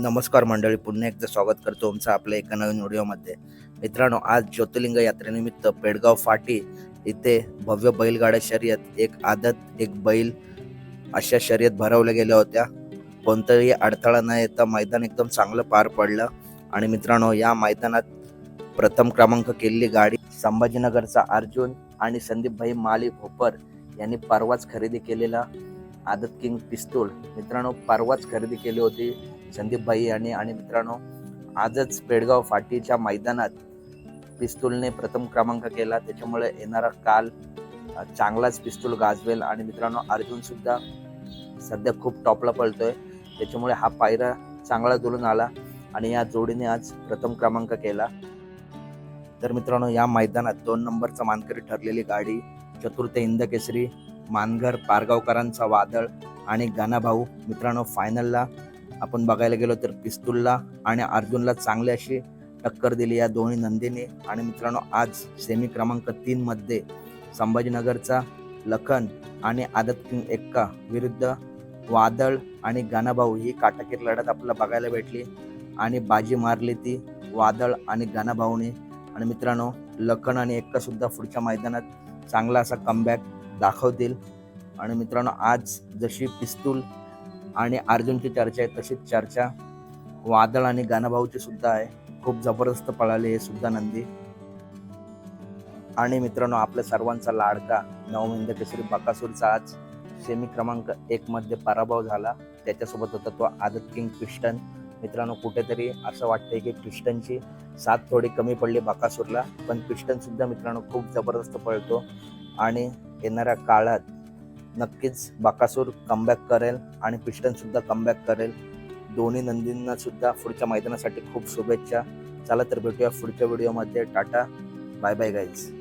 नमस्कार मंडळी पुन्हा एकदा स्वागत करतो तुमचं आपल्या एका नवीन व्हिडिओमध्ये. मित्रांनो आज ज्योतिर्लिंग यात्रेनिमित्त पेडगाव फाटी इथे भव्य बैलगाड्या शर्यत एक आदत एक बैल अशा शर्यत भरवल्या गेल्या होत्या. कोणताही अडथळा न येता मैदान एकदम चांगलं पार पडलं. आणि मित्रांनो या मैदानात प्रथम क्रमांक केलेली गाडी संभाजीनगरचा अर्जुन आणि संदीपभाई माली भोपर यांनी परवाच खरेदी केलेला आदत किंग पिस्तूल. मित्रांनो परवाच खरेदी केली होती. संदीप भाई यांनी आणि मित्रांनो आजच पेडगाव फाटीच्या मैदानात पिस्तूलने प्रथम क्रमांक केला. त्याच्यामुळे येणारा काल चांगलाच पिस्तूल गाजवेल. आणि मित्रांनो अर्जुन सुद्धा सध्या खूप टॉपला पळतोय. त्याच्यामुळे हा पायरा चांगला दुरून आला आणि या जोडीने आज प्रथम क्रमांक केला. तर मित्रांनो या मैदानात दोन नंबरचा मानकरी ठरलेली गाडी चतुर्थ इंदकेसरी मानघर पारगावकरांचा वादळ आणि गाणाभाऊ मित्रांनो फायनलला आपण बघायला गेलो तर पिस्तूलला आणि अर्जुनला चांगली अशी टक्कर दिली या दोन्ही नंदीने. आणि मित्रांनो आज सेमी क्रमांक तीन मध्ये संभाजीनगरचा लखन आणि आदत किंग एक्का विरुद्ध वादळ आणि गाणाभाऊ ही काटाकीर लढत आपल्याला बघायला भेटली. आणि बाजी मारली ती वादळ आणि गाणाभाऊने. आणि मित्रांनो लखन आणि एक्का सुद्धा पुढच्या मैदानात चांगला असा कमबॅक दाखवतील. आणि मित्रांनो आज जशी पिस्तूल आणि अर्जुनची चर्चा आहे तशीच चर्चा वादळ आणि गाणाभाऊची सुद्धा आहे. खूप जबरदस्त पळाली हे सुद्धा नंदी. आणि मित्रांनो आपल्या सर्वांचा लाडका नवमिंद केसरी बकासूरचा आज सेमी क्रमांक एक मध्ये पराभव झाला. त्याच्यासोबत होता तो आदत किंग क्रिस्टन मित्रांनो कुठेतरी असं वाटतंय की क्रिस्टनची साथ थोडी कमी पडली बकासूरला पण क्रिस्टन सुद्धा मित्रांनो खूप जबरदस्त पळतो. आणि येणाऱ्या काळात नक्कीच बाकासूर कमबॅक करेल आणि पिस्टन सुद्धा कमबॅक करेल. दोन्ही नंदींना सुद्धा पुढच्या मैदानासाठी खूप शुभेच्छा. चला तर भेटूया पुढच्या व्हिडिओमध्ये टाटा. Bye bye guys